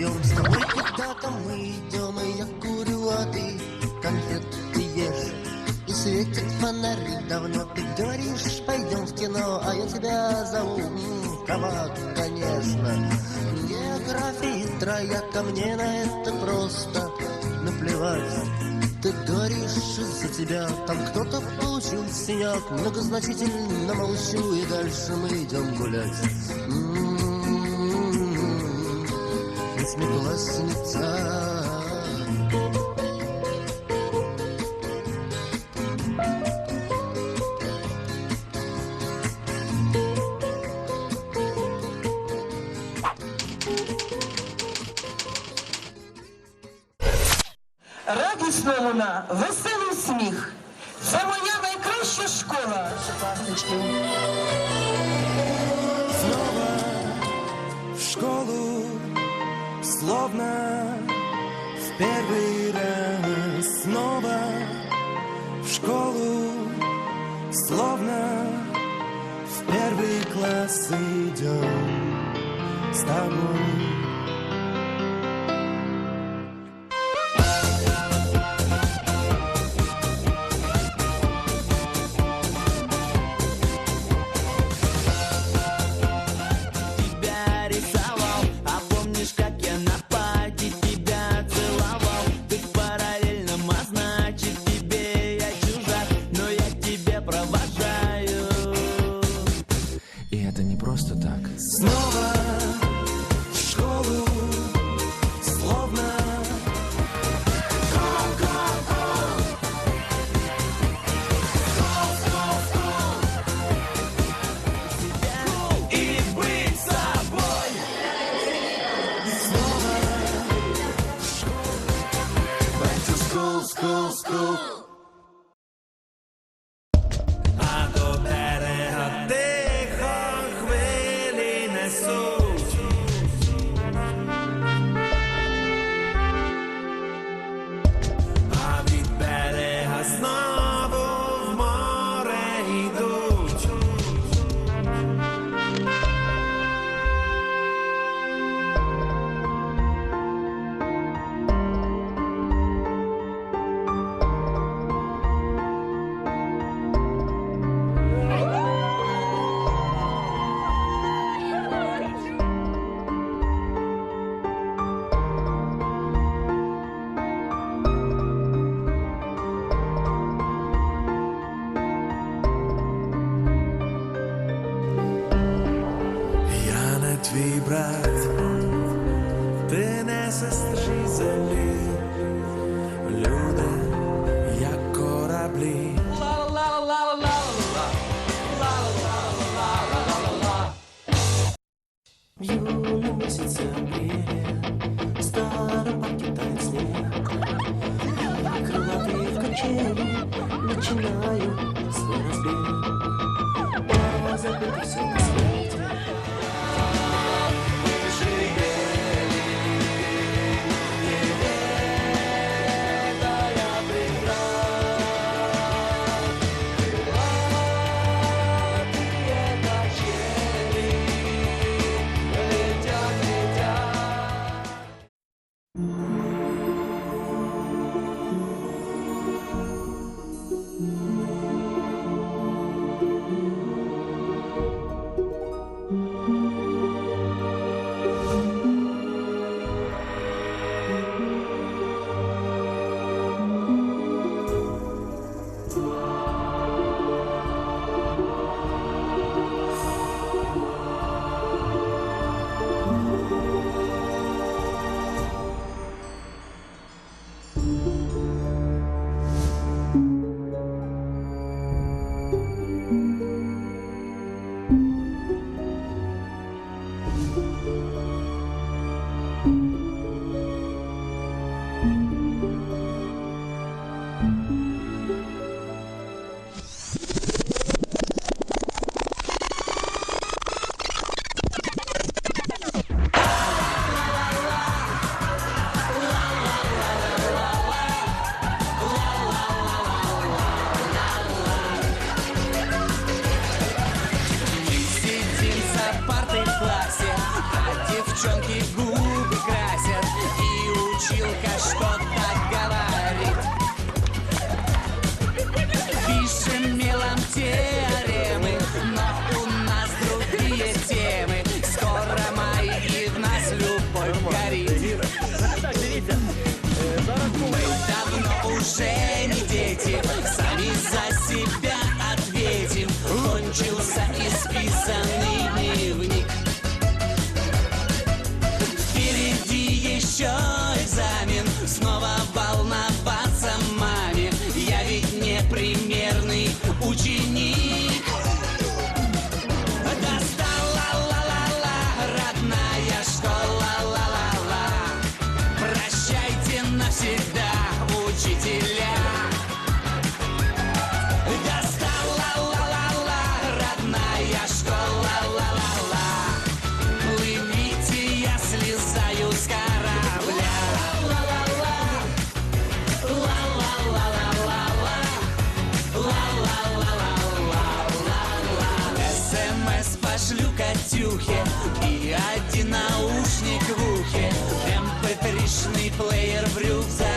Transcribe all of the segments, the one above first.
вдвоем с тобой куда-то мы идем, и я курю, а ты конфеты ешь. И светят фонари давно, ты говоришь, пойдем в кино, а я тебя зову, кабак, конечно. География трояка, мне на это просто наплевать. Ты говоришь, из-за тебя там кто-то получил синяк, многозначительно молчу, и дальше мы идем гулять. М-м-м. Восьмиклассница Радісна луна, веселий сміх. Це моя найкраща школа. Словно в первый раз. Снова в школу, словно в первый класс идем с тобой. твій брат, ти не сестрі землі, люди, як кораблі. В июне месяце апреля в старом парке тает снег. Крылатые в качели начинают свой разбег. Я забыл все наушник в ухе, прям ПТ плеер в рюкзак.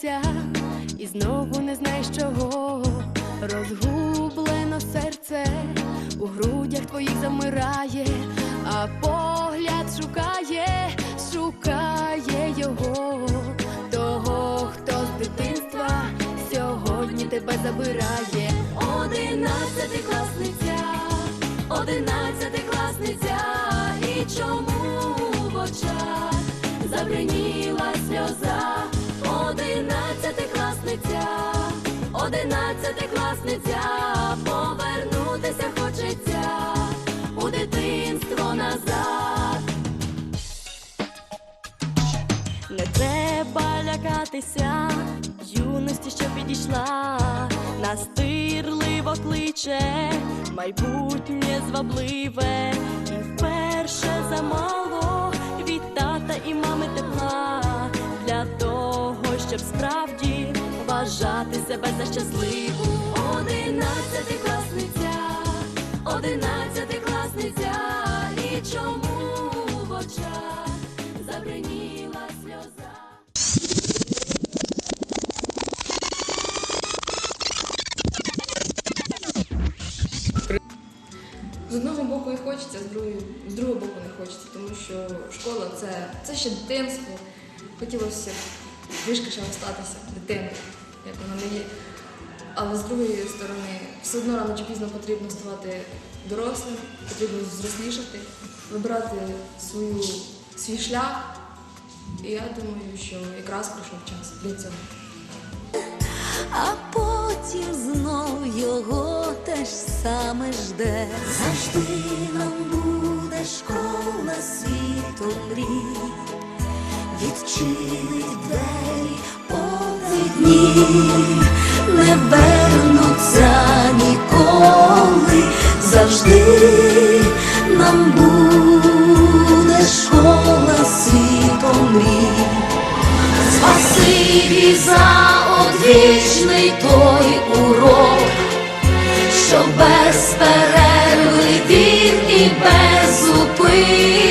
Всміхнешся і знову не знаєш чого. Розгублено серце у грудях твоїх замирає, а погляд шукає, шукає його, того, хто з дитинства сьогодні тебе забирає. Одинадцятикласниця, одинадцятикласниця, і чому в очах забриніла одинадцятикласниця, повернутися хочеться у дитинство назад. Не треба лякатися юності, що підійшла, настирливо кличе, майбутнє звабливе, і вперше замало від тата і мами тепла. Для того, щоб справді вважати себе за щасливу. Одинадцятикласниця, одинадцятикласниця, і чому в очах забриніла сльоза? З одного боку і хочеться, з другого, з другого боку не хочеться, тому що школа це, це ще дитинство. Хотілося б вишки ще остатися дитиною, як вона не є. Але з другої сторони, все одно рано чи пізно потрібно ставати дорослим, потрібно зрослішати, вибирати свою, свій шлях. І я думаю, що якраз прийшов час для цього. а потім знов його те ж саме жде. Завжди нам буде школа світу мрій, відчинить двері поки дні, не вернуться ніколи, завжди нам буде школа світу мрій. Спасибі за одвічний той урок, що без перерви він і без зупину.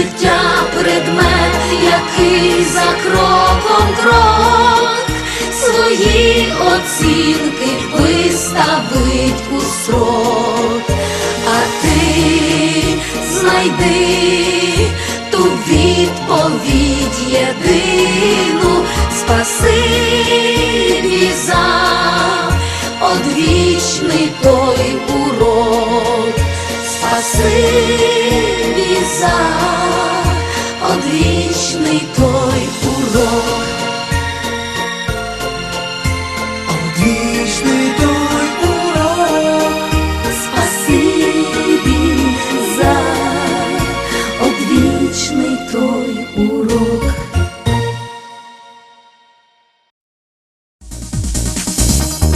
Життя предмет, який за кроком крок. Свої оцінки виставить у срок, а ти знайди ту відповідь єдину, спасибі за одвічний той урок, спасибі вічний твой урок, одвічний той урок, спасибі за одвічний той урок.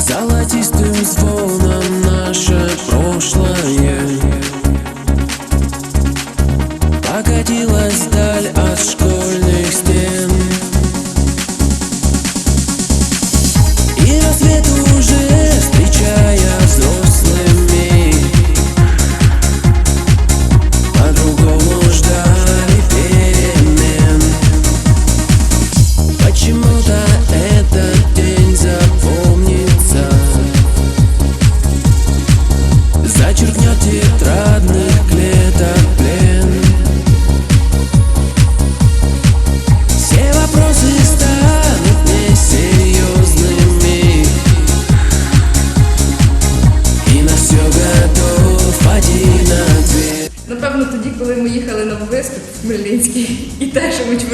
Золотистым звоном наше прошлое покатилась дальше.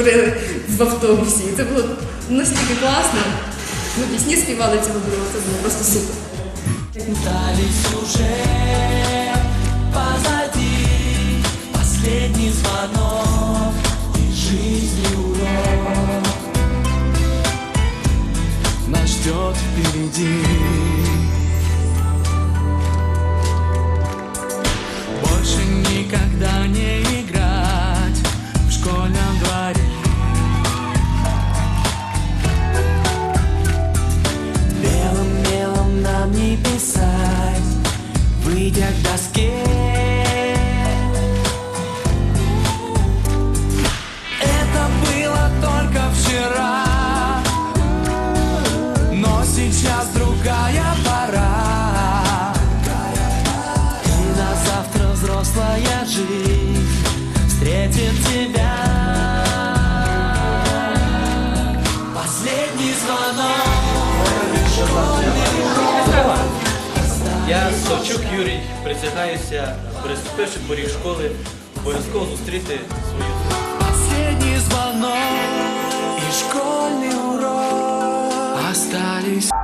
Творили в автобусі. Це було настільки класно. Ми пісні співали цього було, це було просто супер. Последний звонок и жизни урок Нас ждет впереди Я Савчук Юрій присягаюся, переступивши поріг школи, обов'язково зустріти свою Последний звонок и школьный урок остались.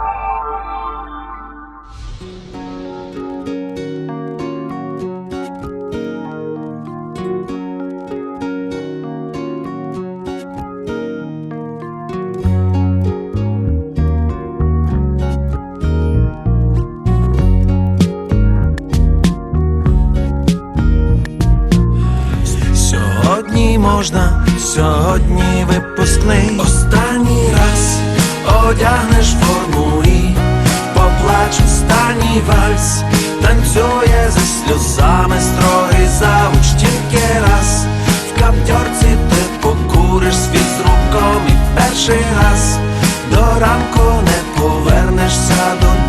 Можна, сьогодні випускний. Останній раз одягнеш форму і поплач останній вальс. Танцює за сльозами строгий завуч тільки раз. В каптьорці ти покуриш з фізруком і перший раз до ранку не повернешся додому.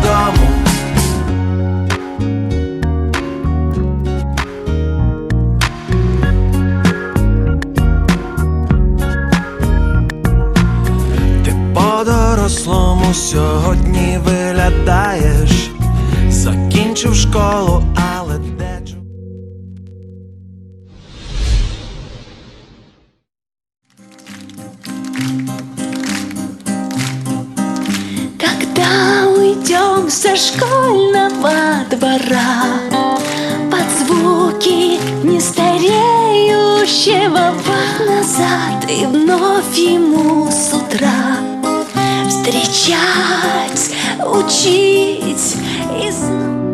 Сьогодні виглядаєш, закінчив школу, але де Когда уйдем со школьного двора Под звуки нестареющего ва- Назад и вновь ему с утра Встречать, учить и знать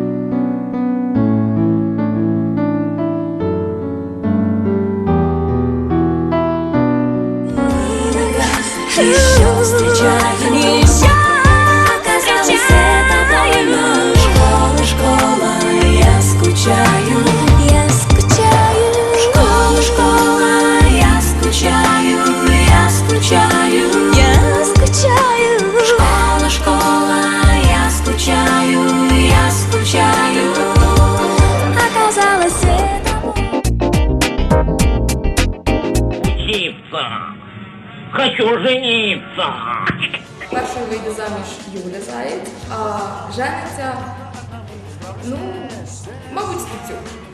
Хочу жениться. Першою вийде заміж Юля Заєць, а жениться, ну, мабуть, Стецюк.